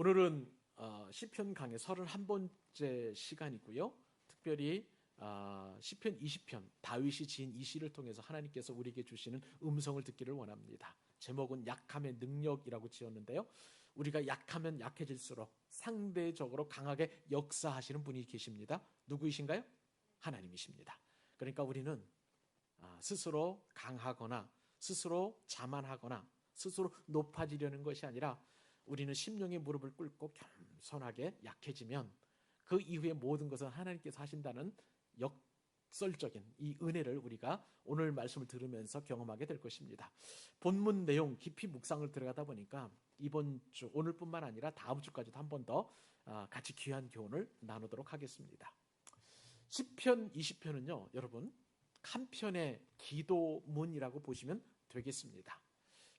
오늘은 어, 시편 강의 31번째 시간이고요. 특별히 어, 시편 20편 다윗이 지은 이 시를 통해서 하나님께서 우리에게 주시는 음성을 듣기를 원합니다. 제목은 약함의 능력이라고 지었는데요. 우리가 약하면 약해질수록 상대적으로 강하게 역사하시는 분이 계십니다. 누구이신가요? 하나님이십니다. 그러니까 우리는 아, 스스로 강하거나 스스로 자만하거나 스스로 높아지려는 것이 아니라 우리는 심령의 무릎을 꿇고 겸손하게 약해지면 그 이후에 모든 것은 하나님께서 하신다는 역설적인 이 은혜를 우리가 오늘 말씀을 들으면서 경험하게 될 것입니다. 본문 내용 깊이 묵상을 들어가다 보니까 이번 주 오늘뿐만 아니라 다음 주까지도 한 번더 아, 같이 귀한 교훈을 나누도록 하겠습니다. 10편, 20편은요, 여러분, 한 편의 기도문이라고 보시면 되겠습니다.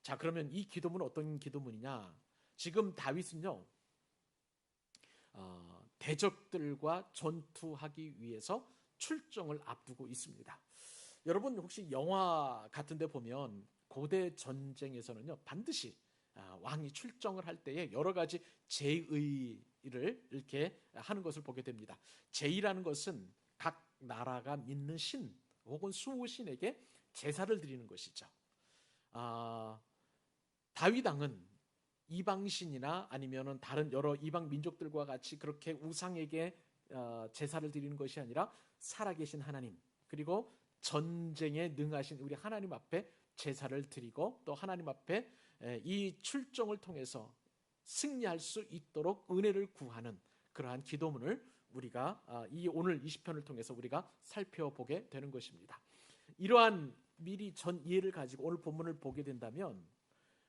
자, 그러면 이 기도문 어떤 기도문이냐? 지금 다윗은요, 어, 대적들과 전투하기 위해서 출정을 앞두고 있습니다. 여러분 혹시 영화 같은데 보면 고대 전쟁에서는요 반드시 아, 왕이 출정을 할 때에 여러 가지 제의를 이렇게 하는 것을 보게 됩니다. 제의라는 것은 각 나라가 믿는 신 혹은 수호신에게 제사를 드리는 것이죠. 아, 다윗 왕은 이방신이나 아니면은 다른 여러 이방 민족들과 같이 그렇게 우상에게 어, 제사를 드리는 것이 아니라 살아계신 하나님 그리고 전쟁에 능하신 우리 하나님 앞에 제사를 드리고 또 하나님 앞에 이 출정을 통해서 승리할 수 있도록 은혜를 구하는 그러한 기도문을 우리가 아, 이 오늘 20편을 통해서 우리가 살펴보게 되는 것입니다. 이러한 미리 전 이해를 가지고 오늘 본문을 보게 된다면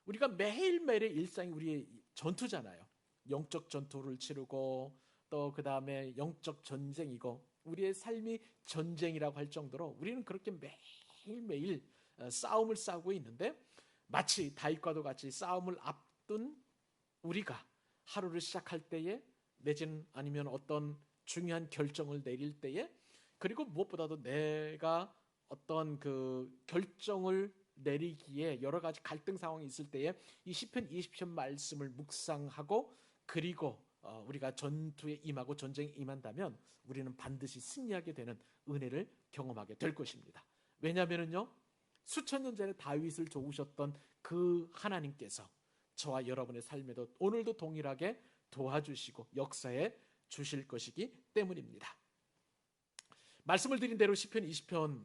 우리가 매일매일의 일상이 우리의 전투잖아요. 영적 전투를 치르고 또 그 다음에 영적 전쟁이고 우리의 삶이 전쟁이라고 할 정도로 우리는 그렇게 매일매일 어, 싸움을 싸우고 있는데 마치 다윗과도 같이 싸움을 앞둔 우리가 하루를 시작할 때에 내지는 아니면 어떤 중요한 결정을 내릴 때에 그리고 무엇보다도 내가 어떤 그 결정을 내리기에 여러 가지 갈등 상황이 있을 때에 이 시편 20편 말씀을 묵상하고 그리고 어, 우리가 전투에 임하고 전쟁에 임한다면 우리는 반드시 승리하게 되는 은혜를 경험하게 될 것입니다. 왜냐하면요 수천 년 전에 다윗을 도우셨던 그 하나님께서 저와 여러분의 삶에도 오늘도 동일하게 도와주시고 역사에 주실 것이기 때문입니다. 말씀을 드린 대로 시편 20편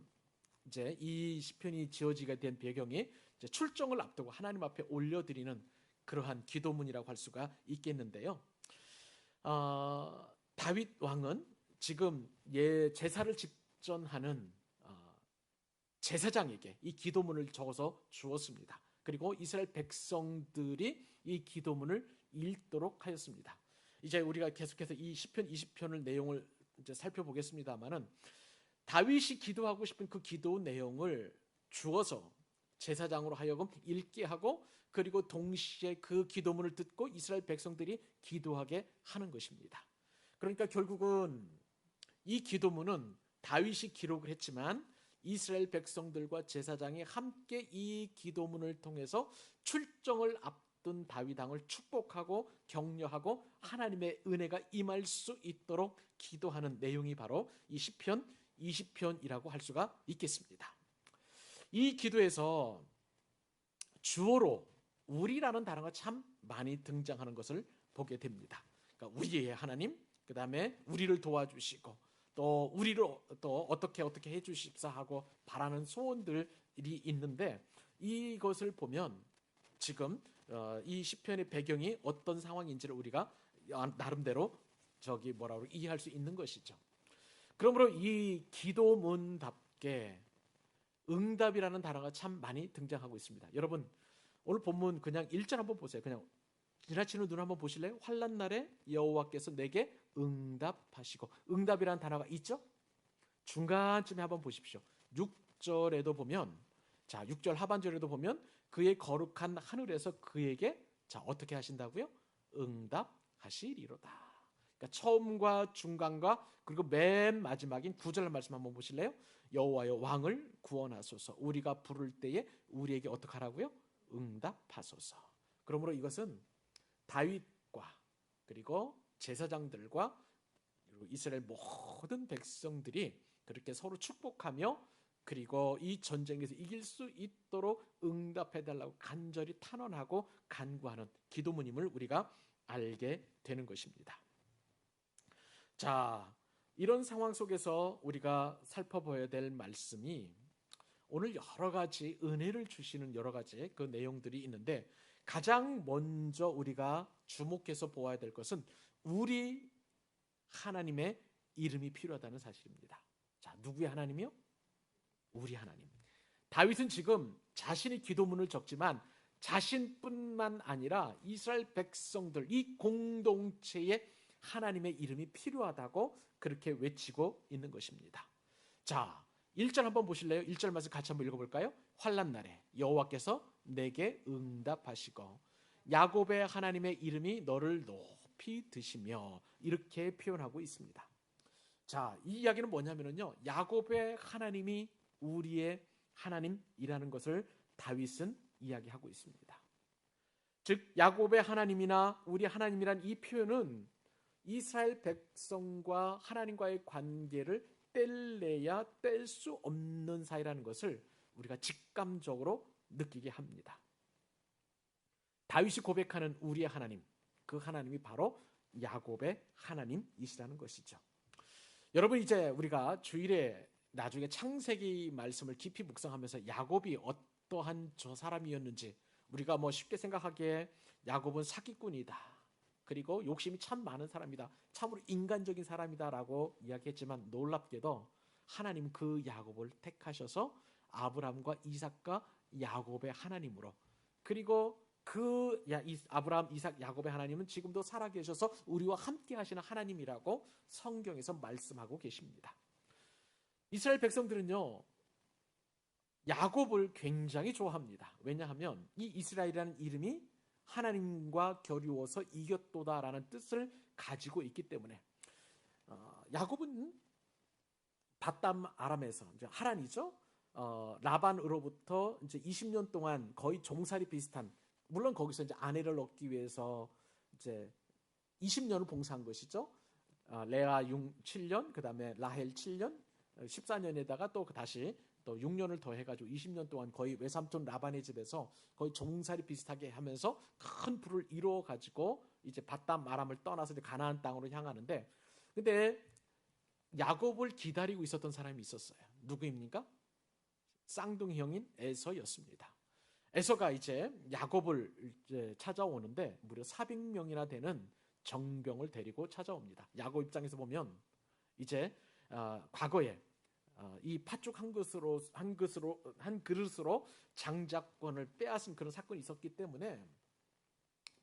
이제 이 시편이 지어지게 된 배경이 출정을 앞두고 하나님 앞에 올려드리는 그러한 기도문이라고 할 수가 있겠는데요. 어, 다윗 왕은 지금 예 제사를 집전하는 어, 제사장에게 이 기도문을 적어서 주었습니다. 그리고 이스라엘 백성들이 이 기도문을 읽도록 하였습니다. 이제 우리가 계속해서 이 시편 20편을 내용을 이제 살펴보겠습니다만은 다윗이 기도하고 싶은 그 기도 내용을 주어서 제사장으로 하여금 읽게 하고 그리고 동시에 그 기도문을 듣고 이스라엘 백성들이 기도하게 하는 것입니다. 그러니까 결국은 이 기도문은 다윗이 기록을 했지만 이스라엘 백성들과 제사장이 함께 이 기도문을 통해서 출정을 앞둔 다윗 왕을 축복하고 격려하고 하나님의 은혜가 임할 수 있도록 기도하는 내용이 바로 이 시편 20편이라고 할 수가 있겠습니다. 이 기도에서 주어로 우리라는 단어가 참 많이 등장하는 것을 보게 됩니다. 그러니까 우리의 하나님, 그 다음에 우리를 도와주시고 또 우리를 또 어떻게 어떻게 해주십사 하고 바라는 소원들이 있는데 이것을 보면 지금 어, 이 시편의 배경이 어떤 상황인지를 우리가 나름대로 저기 뭐라고 이해할 수 있는 것이죠. 그러므로 이 기도문답게 응답이라는 단어가 참 많이 등장하고 있습니다. 여러분 오늘 본문 그냥 1절 한번 보세요. 그냥 지나치는 눈 한번 보실래요? 환란 날에 여호와께서 내게 응답하시고 응답이라는 단어가 있죠? 중간쯤에 한번 보십시오. 6절에도 보면 자 6절 하반절에도 보면 그의 거룩한 하늘에서 그에게 자 어떻게 하신다고요? 응답하시리로다. 그러니까 처음과 중간과 그리고 맨 마지막인 구절 말씀 한번 보실래요? 여호와여 왕을 구원하소서. 우리가 부를 때에 우리에게 어떻게 하라고요? 응답하소서. 그러므로 이것은 다윗과 그리고 제사장들과 그리고 이스라엘 모든 백성들이 그렇게 서로 축복하며 그리고 이 전쟁에서 이길 수 있도록 응답해 달라고 간절히 탄원하고 간구하는 기도문임을 우리가 알게 되는 것입니다. 자, 이런 상황 속에서 우리가 살펴봐야 될 말씀이 오늘 여러 가지 은혜를 주시는 여러 가지 그 내용들이 있는데 가장 먼저 우리가 주목해서 보아야 될 것은 우리 하나님의 이름이 필요하다는 사실입니다. 자, 누구의 하나님이요? 우리 하나님. 다윗은 지금 자신이 기도문을 적지만 자신뿐만 아니라 이스라엘 백성들 이 공동체에 하나님의 이름이 필요하다고 그렇게 외치고 있는 것입니다. 자, 1절 한번 보실래요? 1절 말씀 같이 한번 읽어 볼까요? 환란 날에 여호와께서 내게 응답하시고 야곱의 하나님의 이름이 너를 높이 드시며 이렇게 표현하고 있습니다. 자, 이 이야기는 뭐냐면요. 야곱의 하나님이 우리의 하나님이라는 것을 다윗은 이야기하고 있습니다. 즉 야곱의 하나님이나 우리 하나님이란 이 표현은 이스라엘 백성과 하나님과의 관계를 뗄래야 뗄 수 없는 사이라는 것을 우리가 직감적으로 느끼게 합니다. 다윗이 고백하는 우리의 하나님, 그 하나님이 바로 야곱의 하나님이시라는 것이죠. 여러분 이제 우리가 주일에 나중에 창세기 말씀을 깊이 묵상하면서 야곱이 어떠한 저 사람이었는지 우리가 뭐 쉽게 생각하기에 야곱은 사기꾼이다. 그리고 욕심이 참 많은 사람이다. 참으로 인간적인 사람이다라고 이야기했지만 놀랍게도 하나님 그 야곱을 택하셔서 아브라함과 이삭과 야곱의 하나님으로 그리고 그 아브라함, 이삭, 야곱의 하나님은 지금도 살아계셔서 우리와 함께 하시는 하나님이라고 성경에서 말씀하고 계십니다. 이스라엘 백성들은요, 야곱을 굉장히 좋아합니다. 왜냐하면 이 이스라엘이라는 이름이 하나님과 겨루어서 이겼도다라는 뜻을 가지고 있기 때문에 어, 야곱은 바담 아람에서 이제 하란이죠. 어, 라반으로부터 이제 20년 동안 거의 종살이 비슷한 물론 거기서 이제 아내를 얻기 위해서 이제 20년을 봉사한 것이죠. 어, 레아 6, 7년, 그 다음에 라헬 7년, 14년에다가 또 다시 또 6년을 더 해가지고 20년 동안 거의 외삼촌 라반의 집에서 거의 종살이 비슷하게 하면서 큰 부를 이루어 가지고 이제 바담 마람을 떠나서 이제 가나안 땅으로 향하는데 근데 야곱을 기다리고 있었던 사람이 있었어요. 누구입니까? 쌍둥이 형인 에서였습니다. 에서가 이제 야곱을 이제 찾아오는데 무려 400명이나 되는 정병을 데리고 찾아옵니다. 야곱 입장에서 보면 이제 어, 과거에 어, 이 팥죽 한 그릇으로 한 그릇으로 한 그릇으로 장작권을 빼앗은 그런 사건이 있었기 때문에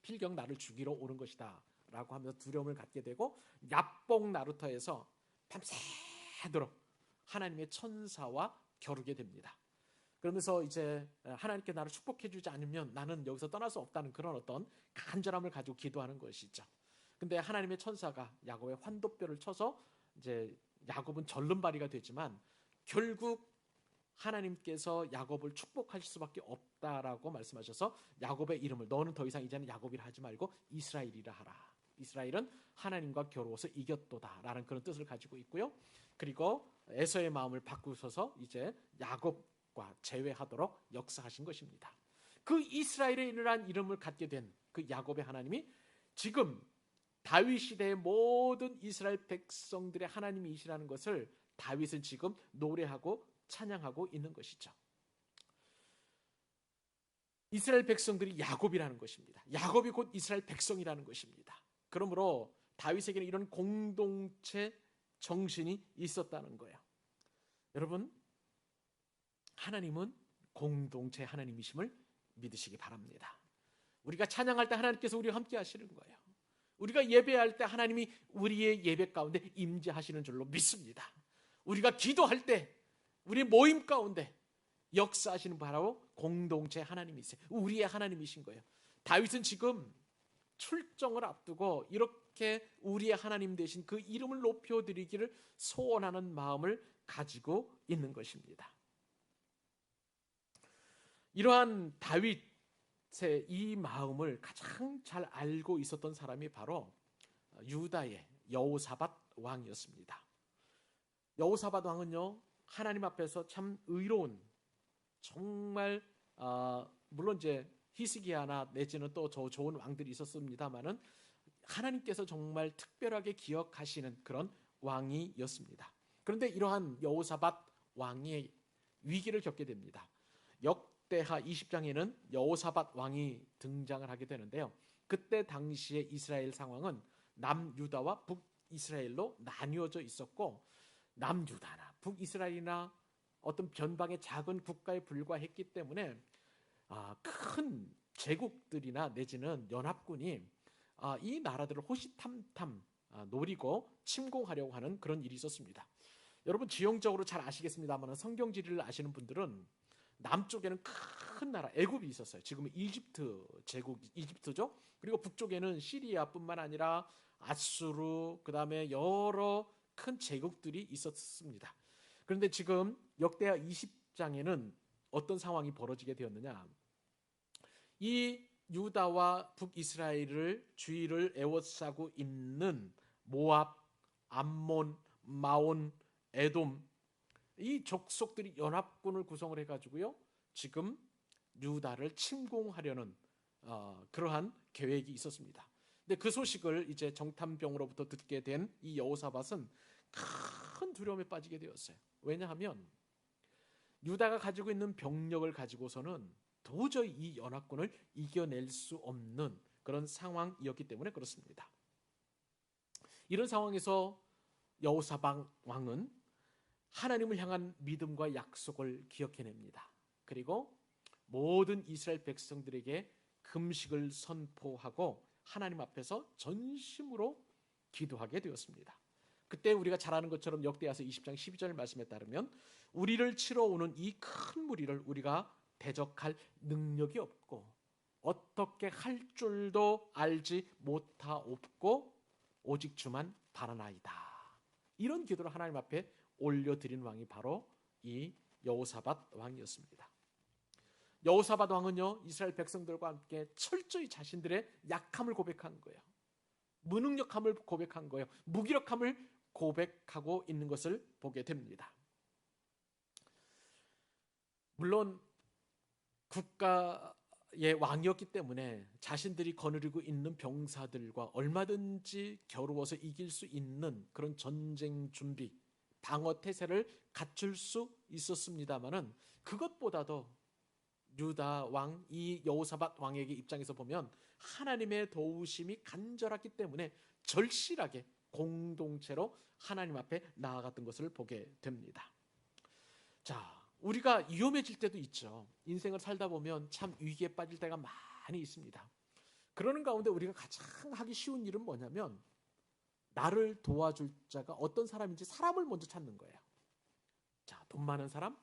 필경 나를 죽이러 오는 것이다라고 하면서 두려움을 갖게 되고 야뽕 나루터에서 밤새도록 하나님의 천사와 겨루게 됩니다. 그러면서 이제 하나님께 나를 축복해 주지 않으면 나는 여기서 떠날 수 없다는 그런 어떤 간절함을 가지고 기도하는 것이죠. 근데 하나님의 천사가 야곱의 환도뼈를 쳐서 이제 야곱은 절름발이가 되지만 결국 하나님께서 야곱을 축복하실 수밖에 없다라고 말씀하셔서 야곱의 이름을 너는 더 이상 이제는 야곱이라 하지 말고 이스라엘이라 하라. 이스라엘은 하나님과 겨루어서 이겼도다라는 그런 뜻을 가지고 있고요. 그리고 에서의 마음을 바꾸셔서 이제 야곱과 제외하도록 역사하신 것입니다. 그 이스라엘이라는 이름을 갖게 된 그 야곱의 하나님이 지금 다윗 시대의 모든 이스라엘 백성들의 하나님이시라는 것을 다윗은 지금 노래하고 찬양하고 있는 것이죠. 이스라엘 백성들이 야곱이라는 것입니다. 야곱이 곧 이스라엘 백성이라는 것입니다. 그러므로 다윗에게는 이런 공동체 정신이 있었다는 거예요. 여러분, 하나님은 공동체 하나님이심을 믿으시기 바랍니다. 우리가 찬양할 때 하나님께서 우리와 함께 하시는 거예요. 우리가 예배할 때 하나님이 우리의 예배 가운데 임재하시는 줄로 믿습니다. 우리가 기도할 때 우리 모임 가운데 역사하시는 바로 공동체 하나님이세요. 우리의 하나님이신 거예요. 다윗은 지금 출정을 앞두고 이렇게 우리의 하나님 되신 그 이름을 높여드리기를 소원하는 마음을 가지고 있는 것입니다. 이러한 다윗 이 마음을 가장 잘 알고 있었던 사람이 바로 유다의 여호사밧 왕이었습니다. 여호사밧 왕은요 하나님 앞에서 참 의로운 정말 어, 물론 이제 히스기야나 내지는 또 저 좋은 왕들이 있었습니다만은 하나님께서 정말 특별하게 기억하시는 그런 왕이었습니다. 그런데 이러한 여호사밧 왕의 위기를 겪게 됩니다. 역 대하 20장에는 여호사밧 왕이 등장을 하게 되는데요. 그때 당시의 이스라엘 상황은 남유다와 북이스라엘로 나뉘어져 있었고 남유다나 북이스라엘이나 어떤 변방의 작은 국가에 불과했기 때문에 아, 큰 제국들이나 내지는 연합군이 아, 이 나라들을 호시탐탐 아, 노리고 침공하려고 하는 그런 일이 있었습니다. 여러분 지형적으로 잘 아시겠습니다만 성경 지리를 아시는 분들은 남쪽에는 큰 나라 애굽이 있었어요. 지금은 이집트 제국 이집트죠. 그리고 북쪽에는 시리아뿐만 아니라 아수르 그다음에 여러 큰 제국들이 있었습니다. 그런데 지금 역대하 20장에는 어떤 상황이 벌어지게 되었느냐? 이 유다와 북이스라엘을 주위를 에워싸고 있는 모압, 암몬, 마온, 에돔 이 족속들이 연합군을 구성을 해가지고요 지금 유다를 침공하려는 어, 그러한 계획이 있었습니다. 근데 그 소식을 이제 정탐병으로부터 듣게 된 이 여호사밧은 큰 두려움에 빠지게 되었어요. 왜냐하면 유다가 가지고 있는 병력을 가지고서는 도저히 이 연합군을 이겨낼 수 없는 그런 상황이었기 때문에 그렇습니다. 이런 상황에서 여호사방 왕은 하나님을 향한 믿음과 약속을 기억해냅니다. 그리고 모든 이스라엘 백성들에게 금식을 선포하고 하나님 앞에서 전심으로 기도하게 되었습니다. 그때 우리가 잘 아는 것처럼 역대하서 20장 12절 말씀에 따르면 우리를 치러 오는 이 큰 무리를 우리가 대적할 능력이 없고 어떻게 할 줄도 알지 못하옵고 오직 주만 바라나이다. 이런 기도를 하나님 앞에 올려드린 왕이 바로 이 여호사밧 왕이었습니다. 여호사밧 왕은요 이스라엘 백성들과 함께 철저히 자신들의 약함을 고백한 거예요. 무능력함을 고백한 거예요. 무기력함을 고백하고 있는 것을 보게 됩니다. 물론 국가의 왕이었기 때문에 자신들이 거느리고 있는 병사들과 얼마든지 겨루어서 이길 수 있는 그런 전쟁 준비, 방어 태세를 갖출 수 있었습니다만은 그것보다도 유다 왕 이 여호사밧 왕에게 입장에서 보면 하나님의 도우심이 간절하기 때문에 절실하게 공동체로 하나님 앞에 나아갔던 것을 보게 됩니다. 자, 우리가 위험해질 때도 있죠. 인생을 살다 보면 참 위기에 빠질 때가 많이 있습니다. 그러는 가운데 우리가 가장 하기 쉬운 일은 뭐냐면 나를 도와줄 자가 어떤 사람인지 사람을 먼저 찾는 거예요. 자, 돈 많은 사람,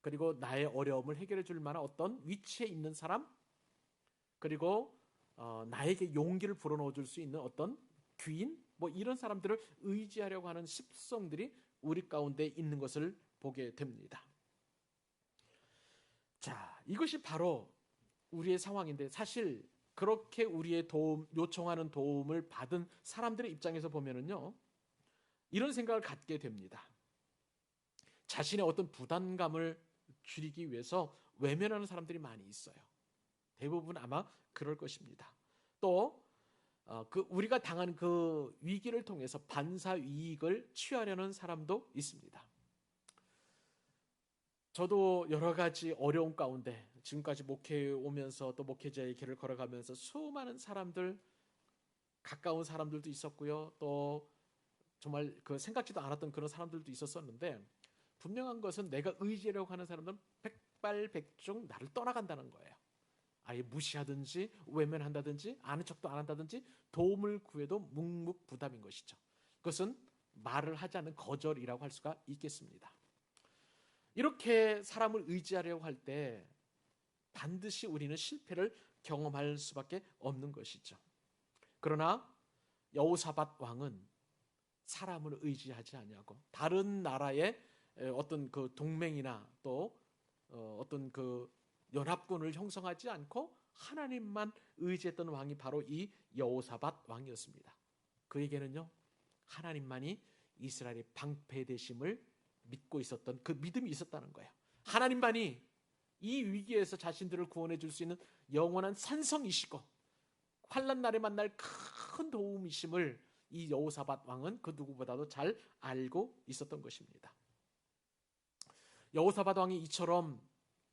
그리고 나의 어려움을 해결해 줄 만한 어떤 위치에 있는 사람, 그리고 어, 나에게 용기를 불어넣어 줄 수 있는 어떤 귀인, 뭐 이런 사람들을 의지하려고 하는 습성들이 우리 가운데 있는 것을 보게 됩니다. 자, 이것이 바로 우리의 상황인데 사실 그렇게 우리의 도움 요청하는 도움을 받은 사람들의 입장에서 보면은요. 이런 생각을 갖게 됩니다. 자신의 어떤 부담감을 줄이기 위해서 외면하는 사람들이 많이 있어요. 대부분 아마 그럴 것입니다. 또 어, 그 우리가 당한 그 위기를 통해서 반사 이익을 취하려는 사람도 있습니다. 저도 여러 가지 어려움 가운데 지금까지 목회에 오면서 또 목회자의 길을 걸어가면서 수많은 사람들 가까운 사람들도 있었고요. 또 정말 그 생각지도 않았던 그런 사람들도 있었었는데 분명한 것은 내가 의지하려고 하는 사람들은 백발백중 나를 떠나간다는 거예요. 아예 무시하든지 외면한다든지 아는 척도 안 한다든지 도움을 구해도 묵묵부담인 것이죠. 그것은 말을 하지 않는 거절이라고 할 수가 있겠습니다. 이렇게 사람을 의지하려고 할 때 반드시 우리는 실패를 경험할 수밖에 없는 것이죠. 그러나 여호사밧 왕은 사람을 의지하지 아니하고 다른 나라의 어떤 그 동맹이나 또 어, 어떤 그 연합군을 형성하지 않고 하나님만 의지했던 왕이 바로 이 여호사밧 왕이었습니다. 그에게는요 하나님만이 이스라엘의 방패 되심을 믿고 있었던 그 믿음이 있었다는 거예요. 하나님만이 이 위기에서 자신들을 구원해 줄 수 있는 영원한 산성이시고 환란 날에 만날 큰 도움이심을 이 여호사밧 왕은 그 누구보다도 잘 알고 있었던 것입니다. 여호사밧 왕이 이처럼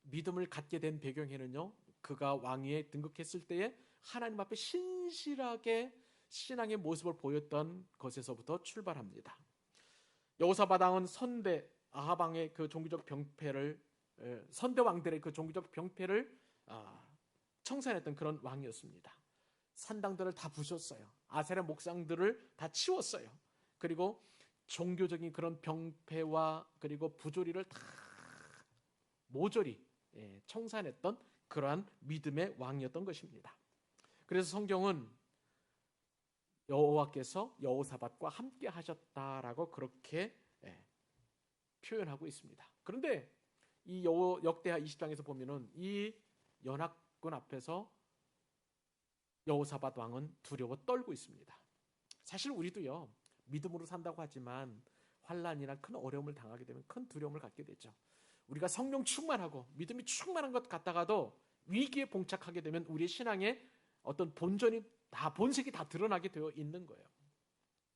믿음을 갖게 된 배경에는요. 그가 왕위에 등극했을 때에 하나님 앞에 신실하게 신앙의 모습을 보였던 것에서부터 출발합니다. 여호사밧 왕은 선대 아하방의 그 종교적 병폐를 선대 왕들의 그 종교적 병폐를 아, 청산했던 그런 왕이었습니다. 산당들을 다 부셨어요. 아세라 목상들을 다 치웠어요. 그리고 종교적인 그런 병폐와 그리고 부조리를 다 모조리 예, 청산했던 그러한 믿음의 왕이었던 것입니다. 그래서 성경은 여호와께서 여호사밧과 함께 하셨다라고 그렇게 예, 표현하고 있습니다. 그런데 이 역대하 20장에서 보면은 이 연합군 앞에서 여호사밧 왕은 두려워 떨고 있습니다. 사실 우리도요 믿음으로 산다고 하지만 환란이나 큰 어려움을 당하게 되면 큰 두려움을 갖게 되죠. 우리가 성령 충만하고 믿음이 충만한 것 같다가도 위기에 봉착하게 되면 우리의 신앙의 어떤 본전이 다 본색이 다 드러나게 되어 있는 거예요.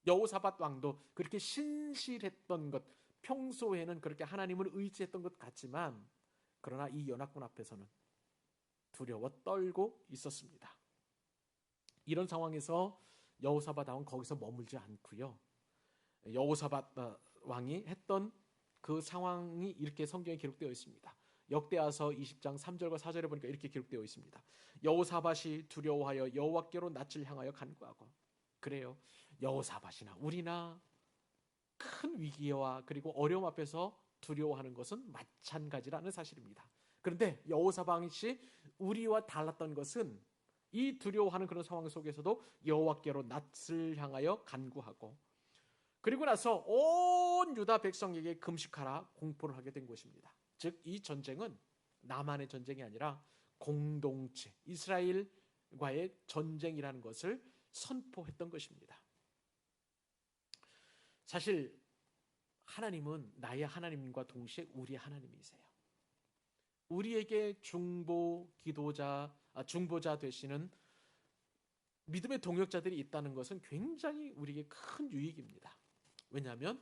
여호사밧 왕도 그렇게 신실했던 것, 평소에는 그렇게 하나님을 의지했던 것 같지만 그러나 이 연합군 앞에서는 두려워 떨고 있었습니다. 이런 상황에서 여호사밧 왕은 거기서 머물지 않고요. 여호사밧 어, 왕이 했던 그 상황이 이렇게 성경에 기록되어 있습니다. 역대하서 20장 3절과 4절에 보니까 이렇게 기록되어 있습니다. 여호사밧이 두려워하여 여호와께로 낯을 향하여 간구하고 그래요. 여호사밧이나 우리나 큰 위기와 그리고 어려움 앞에서 두려워하는 것은 마찬가지라는 사실입니다. 그런데 여호사밧이 우리와 달랐던 것은 이 두려워하는 그런 상황 속에서도 여호와께로 낯을 향하여 간구하고 그리고 나서 온 유다 백성에게 금식하라 공포를 하게 된 것입니다. 즉 이 전쟁은 나만의 전쟁이 아니라 공동체 이스라엘과의 전쟁이라는 것을 선포했던 것입니다. 사실 하나님은 나의 하나님과 동시에 우리의 하나님이세요. 우리에게 중보 기도자 아, 중보자 되시는 믿음의 동역자들이 있다는 것은 굉장히 우리에게 큰 유익입니다. 왜냐하면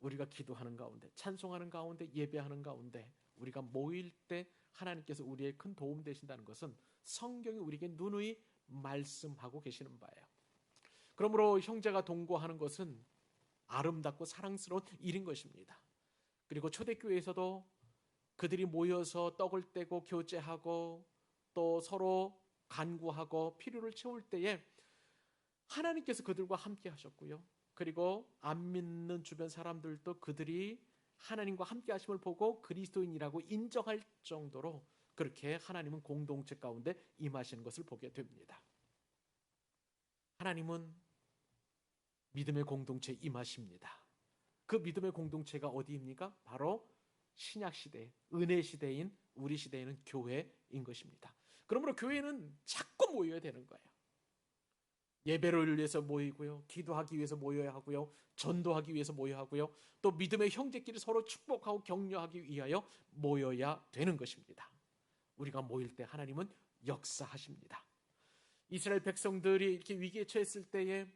우리가 기도하는 가운데, 찬송하는 가운데, 예배하는 가운데 우리가 모일 때 하나님께서 우리의 큰 도움 되신다는 것은 성경이 우리에게 누누이 말씀하고 계시는 바예요. 그러므로 형제가 동거하는 것은 아름답고 사랑스러운 일인 것입니다. 그리고 초대교회에서도 그들이 모여서 떡을 떼고 교제하고 또 서로 간구하고 필요를 채울 때에 하나님께서 그들과 함께 하셨고요. 그리고 안 믿는 주변 사람들도 그들이 하나님과 함께 하심을 보고 그리스도인이라고 인정할 정도로 그렇게 하나님은 공동체 가운데 임하시는 것을 보게 됩니다. 하나님은 믿음의 공동체에 임하십니다. 그 믿음의 공동체가 어디입니까? 바로 신약 시대, 은혜 시대인 우리 시대에는 교회인 것입니다. 그러므로 교회는 자꾸 모여야 되는 거예요. 예배를 위해서 모이고요. 기도하기 위해서 모여야 하고요. 전도하기 위해서 모여야 하고요. 또 믿음의 형제끼리 서로 축복하고 격려하기 위하여 모여야 되는 것입니다. 우리가 모일 때 하나님은 역사하십니다. 이스라엘 백성들이 이렇게 위기에 처했을 때에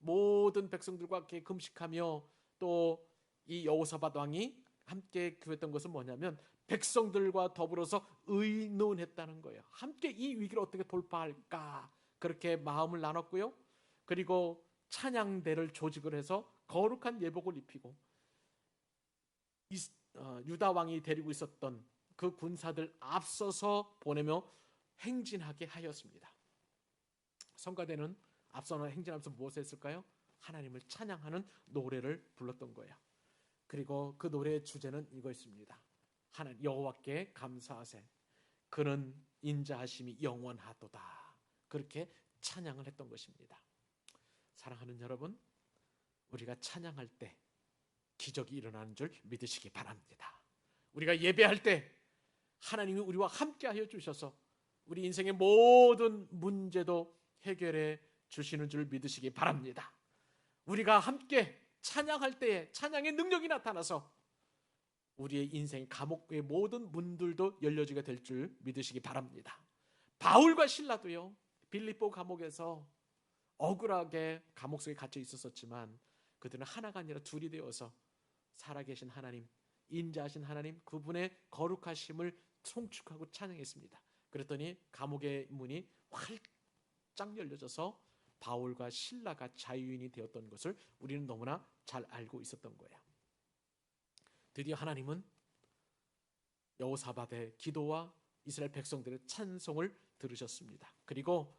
모든 백성들과 함께 금식하며 또 이 여호사밧 왕이 함께 구했던 것은 뭐냐면 백성들과 더불어서 의논했다는 거예요. 함께 이 위기를 어떻게 돌파할까 그렇게 마음을 나눴고요. 그리고 찬양대를 조직을 해서 거룩한 예복을 입히고 어, 유다 왕이 데리고 있었던 그 군사들 앞서서 보내며 행진하게 하였습니다. 성가대는 앞서나 행진하면서 무엇을 했을까요? 하나님을 찬양하는 노래를 불렀던 거예요. 그리고 그 노래의 주제는 이거였습니다. 하나님 여호와께 감사하세. 그는 인자하심이 영원하도다. 그렇게 찬양을 했던 것입니다. 사랑하는 여러분, 우리가 찬양할 때 기적이 일어나는 줄 믿으시기 바랍니다. 우리가 예배할 때 하나님이 우리와 함께 하여 주셔서 우리 인생의 모든 문제도 해결해 주시는 줄 믿으시기 바랍니다. 우리가 함께 찬양할 때에 찬양의 능력이 나타나서 우리의 인생 감옥의 모든 문들도 열려지게 될 줄 믿으시기 바랍니다. 바울과 신라도요. 빌립보 감옥에서 억울하게 감옥 속에 갇혀 있었었지만 그들은 하나가 아니라 둘이 되어서 살아계신 하나님, 인자하신 하나님, 그분의 거룩하심을 송축하고 찬양했습니다. 그랬더니 감옥의 문이 활짝 열려져서 바울과 신라가 자유인이 되었던 것을 우리는 너무나 잘 알고 있었던 거예요. 드디어 하나님은 여호사밧의 기도와 이스라엘 백성들의 찬송을 들으셨습니다. 그리고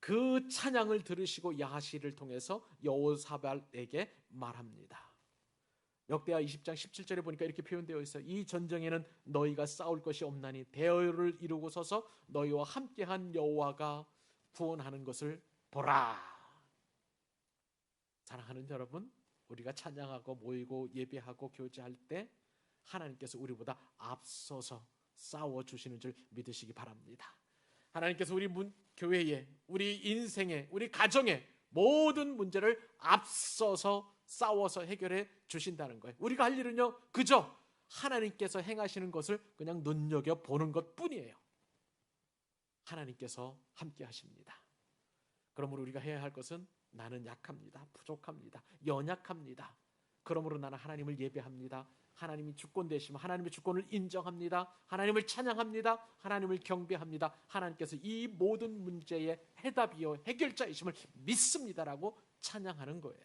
그 찬양을 들으시고 야하시를 통해서 여호사밧에게 말합니다. 역대하 20장 17절에 보니까 이렇게 표현되어 있어요. 이 전쟁에는 너희가 싸울 것이 없나니 대열을 이루고 서서 너희와 함께한 여호와가 구원하는 것을 보라. 사랑하는 여러분, 우리가 찬양하고 모이고 예배하고 교제할 때 하나님께서 우리보다 앞서서 싸워 주시는 줄 믿으시기 바랍니다. 하나님께서 우리 문, 교회에, 우리 인생에, 우리 가정에 모든 문제를 앞서서 싸워서 해결해 주신다는 거예요. 우리가 할 일은요, 그저 하나님께서 행하시는 것을 그냥 눈여겨 보는 것 뿐이에요. 하나님께서 함께 하십니다. 그러므로 우리가 해야 할 것은 나는 약합니다. 부족합니다. 연약합니다. 그러므로 나는 하나님을 예배합니다. 하나님이 주권 되시면 하나님의 주권을 인정합니다. 하나님을 찬양합니다. 하나님을 경배합니다. 하나님께서 이 모든 문제의 해답이요 해결자이심을 믿습니다라고 찬양하는 거예요.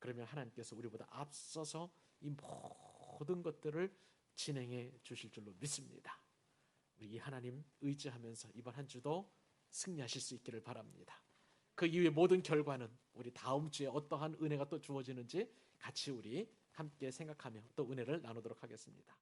그러면 하나님께서 우리보다 앞서서 이 모든 것들을 진행해 주실 줄로 믿습니다. 우리 이 하나님 의지하면서 이번 한 주도 승리하실 수 있기를 바랍니다. 그 이후의 모든 결과는 우리 다음 주에 어떠한 은혜가 또 주어지는지 같이 우리 함께 생각하며 또 은혜를 나누도록 하겠습니다.